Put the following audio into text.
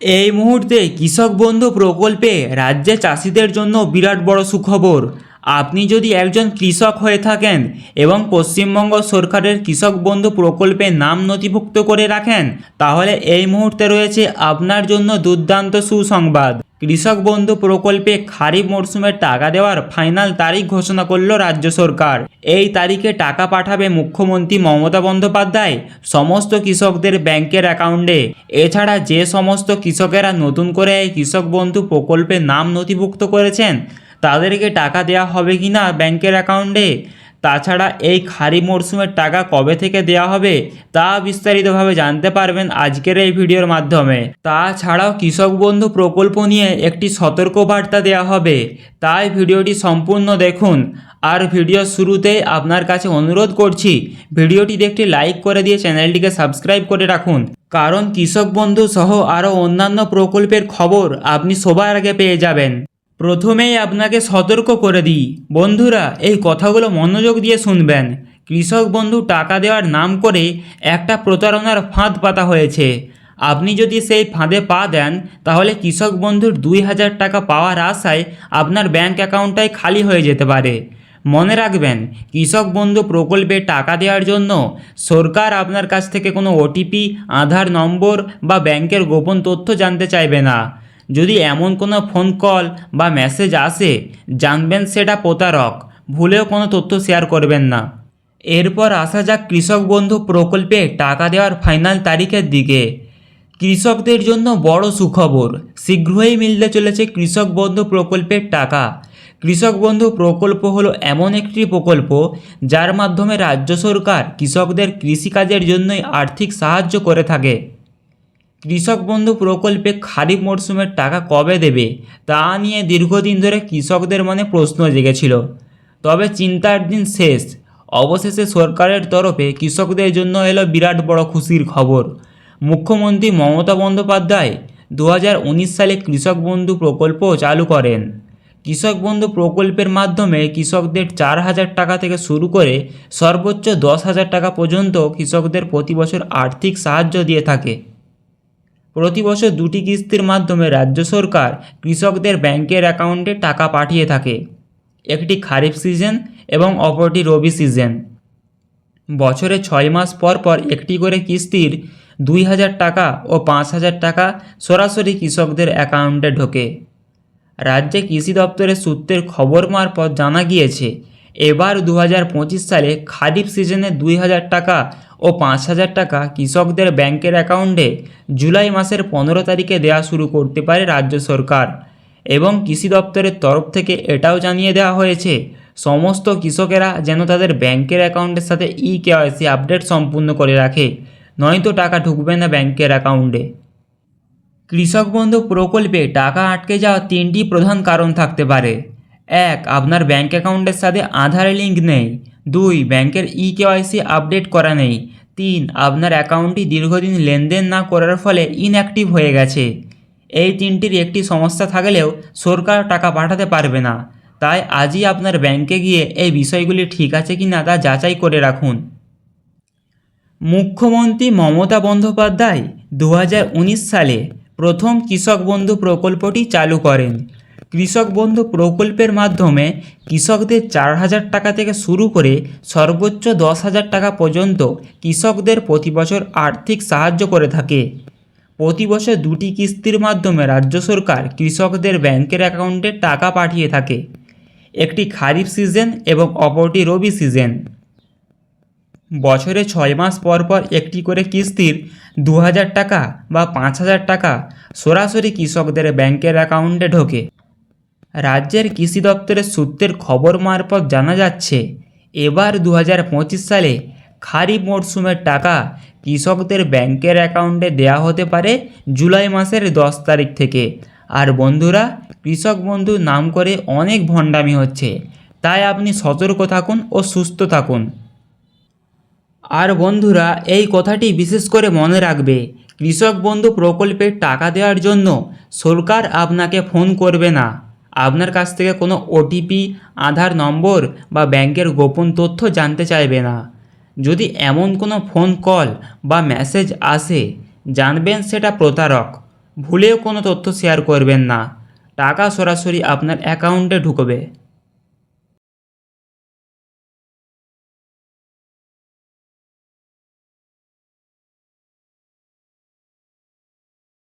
এই মুহূর্তে কৃষক বন্ধু প্রকল্পে রাজ্যে চাষিদের জন্য বিরাট বড় সুখবর। আপনি যদি একজন কৃষক হয়ে থাকেন এবং পশ্চিমবঙ্গ সরকারের কৃষক বন্ধু প্রকল্পে নাম নথিভুক্ত করে রাখেন, তাহলে এই মুহূর্তে রয়েছে আপনার জন্য দুর্দান্ত সুসংবাদ। কৃষক বন্ধু প্রকল্পে খারিফ মরশুমের টাকা দেওয়ার ফাইনাল তারিখ ঘোষণা করল রাজ্য সরকার। এই তারিখে টাকা পাঠাবে মুখ্যমন্ত্রী মমতা বন্দ্যোপাধ্যায়, সমস্ত কৃষকদের ব্যাংকের অ্যাকাউন্টে। এছাড়া যে সমস্ত কৃষকেরা নতুন করে এই কৃষক বন্ধু প্রকল্পে নাম নথিভুক্ত করেছেন তাদেরকে টাকা দেওয়া হবে কি না ব্যাংকের অ্যাকাউন্টে? তাছাড়া এই খারিফ মরশুমের টাকা কবে থেকে দেওয়া হবে তা বিস্তারিতভাবে জানতে পারবেন আজকের এই ভিডিওর মাধ্যমে। তাছাড়াও কৃষক বন্ধু প্রকল্প নিয়ে একটি সতর্ক বার্তা দেওয়া হবে। তাই ভিডিওটি সম্পূর্ণ দেখুন। আর ভিডিওর শুরুতে আপনার কাছে অনুরোধ করছি ভিডিওটিতে একটি লাইক করে দিয়ে চ্যানেলটিকে সাবস্ক্রাইব করে রাখুন। কারণ কৃষক বন্ধু সহ আরও অন্যান্য প্রকল্পের খবর আপনি সবার আগে পেয়ে যাবেন। প্রথমেই আপনাকে সতর্ক করে দিই। বন্ধুরা, এই কথাগুলো মনোযোগ দিয়ে শুনবেন। কৃষক বন্ধু টাকা দেওয়ার নাম করে একটা প্রতারণার ফাঁদ পাতা হয়েছে। আপনি যদি সেই ফাঁদে পা দেন, তাহলে কৃষক বন্ধুর দুই হাজার টাকা পাওয়ার আশায় আপনার ব্যাংক অ্যাকাউন্টটাই খালি হয়ে যেতে পারে। মনে রাখবেন, কৃষক বন্ধু প্রকল্পে টাকা দেওয়ার জন্য সরকার আপনার কাছ থেকে কোনো ওটিপি, আধার নম্বর বা ব্যাংকের গোপন তথ্য জানতে চাইবে না। যদি এমন কোনো ফোন কল বা মেসেজ আসে, জানবেন সেটা প্রতারক। ভুলেও কোনো তথ্য শেয়ার করবেন না। এরপর আসা যাক কৃষক বন্ধু প্রকল্পে টাকা দেওয়ার ফাইনাল তারিখের দিকে। কৃষকদের জন্য বড় সুখবর, শীঘ্রই মিলতে চলেছে কৃষক বন্ধু প্রকল্পের টাকা। কৃষক বন্ধু প্রকল্প হলো এমন একটি প্রকল্প, যার মাধ্যমে রাজ্য সরকার কৃষকদের কৃষিকাজের জন্যই আর্থিক সাহায্য করে থাকে। কৃষক বন্ধু প্রকল্পে খারিফ মরশুমের টাকা কবে দেবে, তা নিয়ে দীর্ঘদিন ধরে কৃষকদের মনে প্রশ্ন জেগেছিল। তবে চিন্তার দিন শেষ। অবশেষে সরকারের তরফে কৃষকদের জন্য এলো বিরাট বড় খুশির খবর। মুখ্যমন্ত্রী মমতা বন্দ্যোপাধ্যায় দু হাজার উনিশ সালে কৃষক বন্ধু প্রকল্প চালু করেন। কৃষক বন্ধু প্রকল্পের মাধ্যমে কৃষকদের চার হাজার টাকা থেকে শুরু করে সর্বোচ্চ দশ হাজার টাকা পর্যন্ত কৃষকদের প্রতি বছর আর্থিক সাহায্য দিয়ে থাকে। প্রতি বছর দুটি কিস্তির মাধ্যমে রাজ্য সরকার কৃষকদের ব্যাংকের অ্যাকাউন্টে টাকা পাঠিয়ে থাকে। একটি খারিফ সিজন এবং অপরটি রবি সিজন। বছরে ছয় মাস পর পর একটি করে কিস্তির দুই হাজার টাকা ও পাঁচ হাজার টাকা সরাসরি কৃষকদের অ্যাকাউন্টে ঢোকে। রাজ্যে কৃষি দপ্তরের সূত্রের খবর মারফত জানা গিয়েছে, এবার দু হাজার পঁচিশ সালে খারিফ সিজনে দুই হাজার টাকা ও পাঁচ হাজার টাকা কৃষকদের ব্যাংকের অ্যাকাউন্টে জুলাই মাসের পনেরো তারিখে দেওয়া শুরু করতে পারে রাজ্য সরকার এবং কৃষি দপ্তরের তরফ থেকে এটাও জানিয়ে দেওয়া হয়েছে, সমস্ত কৃষকেরা যেন তাদের ব্যাংকের অ্যাকাউন্টের সাথে ই কেওয়াইসি আপডেট সম্পূর্ণ করে রাখে, নয়তো টাকা ঢুকবে না ব্যাংকের অ্যাকাউন্টে। কৃষক বন্ধু প্রকল্পে টাকা আটকে যাওয়ার তিনটি প্রধান কারণ থাকতে পারে। এক, আপনার ব্যাংক অ্যাকাউন্টের সাথে আধার লিঙ্ক নেই। দুই, ব্যাংকের ই কেওয়াইসি আপডেট করা নেই। তিন, আপনার অ্যাকাউন্টটি দীর্ঘদিন লেনদেন না করার ফলে ইনঅ্যাক্টিভ হয়ে গেছে। এই তিনটির একটি সমস্যা থাকলেও সরকার টাকা পাঠাতে পারবে না। তাই আজই আপনার ব্যাংকে গিয়ে এই বিষয়গুলি ঠিক আছে কি না তা যাচাই করে রাখুন। মুখ্যমন্ত্রী মমতা বন্দ্যোপাধ্যায় দু হাজার উনিশ সালে প্রথম কৃষক বন্ধু প্রকল্পটি চালু করেন। কৃষক বন্ধু প্রকল্পের মাধ্যমে কৃষকদের চার হাজার টাকা থেকে শুরু করে সর্বোচ্চ দশ হাজার টাকা পর্যন্ত কৃষকদের প্রতি বছর আর্থিক সাহায্য করে থাকে। প্রতি বছর দুটি কিস্তির মাধ্যমে রাজ্য সরকার কৃষকদের ব্যাংকের অ্যাকাউন্টে টাকা পাঠিয়ে থাকে। একটি খারিফ সিজন এবং অপরটি রবি সিজন। বছরে ছয় মাস পর পর একটি করে কিস্তির দু হাজার টাকা বা পাঁচ হাজার টাকা সরাসরি কৃষকদের ব্যাংকের অ্যাকাউন্টে ঢোকে। রাজ্যের কৃষি দপ্তরের সূত্রের খবর মারফত জানা যাচ্ছে, এবার দু হাজার পঁচিশ সালে খারিফ মরশুমের টাকা কৃষকদের ব্যাংকের অ্যাকাউন্টে দেওয়া হতে পারে জুলাই মাসের দশ তারিখ থেকে। আর বন্ধুরা, কৃষক বন্ধু নাম করে অনেক ভণ্ডামি হচ্ছে, তাই আপনি সতর্ক থাকুন ও সুস্থ থাকুন। আর বন্ধুরা, এই কথাটি বিশেষ করে মনে রাখবে, কৃষক বন্ধু প্রকল্পের টাকা দেওয়ার জন্য সরকার আপনাকে ফোন করবে না। আপনার কাছ থেকে কোনো ওটিপি আধার নম্বর বা ব্যাংকের গোপন তথ্য জানতে চাইবে না। যদি এমন কোনো ফোন কল বা মেসেজ আসে, জানবেন সেটা প্রতারক। ভুলেও কোনো তথ্য শেয়ার করবেন না। টাকা সরাসরি আপনার অ্যাকাউন্টে ঢুকবে।